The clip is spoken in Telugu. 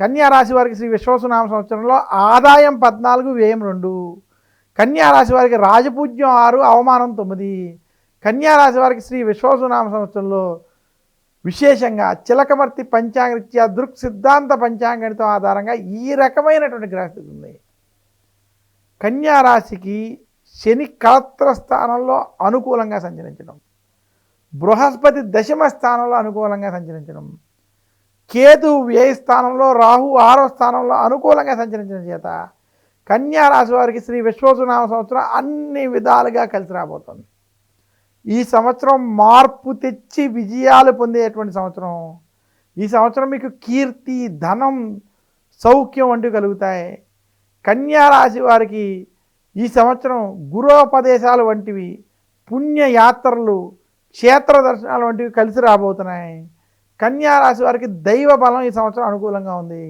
కన్యా రాశి వారికి శ్రీ విశ్వసనామ సంవత్సరంలో ఆదాయం పద్నాలుగు వ్యయం రెండు. కన్యా రాశి వారికి రాజపూజ్యం ఆరు అవమానం తొమ్మిది. కన్యా రాశి వారికి శ్రీ విశ్వాసనామ సంవత్సరంలో విశేషంగా చిలకమర్తి పంచాంగరీత్యా దృక్ సిద్ధాంత పంచాంగణితం ఆధారంగా ఈ రకమైనటువంటి గ్రహస్థితి ఉంది. కన్యా రాశికి శని కళత్ర స్థానంలో అనుకూలంగా సంచరించడం. బృహస్పతి దశమ స్థానంలో అనుకూలంగా సంచరించడం. కేతు వ్యయ స్థానంలో రాహు ఆరో స్థానంలో అనుకూలంగా సంచరించిన చేత కన్యా రాశి వారికి శ్రీ విశ్వసునామ సంవత్సరం అన్ని విధాలుగా కలిసి రాబోతుంది. ఈ సంవత్సరం మార్పు తెచ్చి విజయాలు పొందేటువంటి సంవత్సరం. ఈ సంవత్సరం మీకు కీర్తి ధనం సౌఖ్యం వంటివి కలుగుతాయి. కన్యా రాశి వారికి ఈ సంవత్సరం గురోపదేశాలు వంటివి పుణ్యయాత్రలు క్షేత్ర దర్శనాలు వంటివి కలిసి రాబోతున్నాయి. కన్యా రాశి వారికి దైవ బలం ఈ సంవత్సరం అనుకూలంగా ఉంది.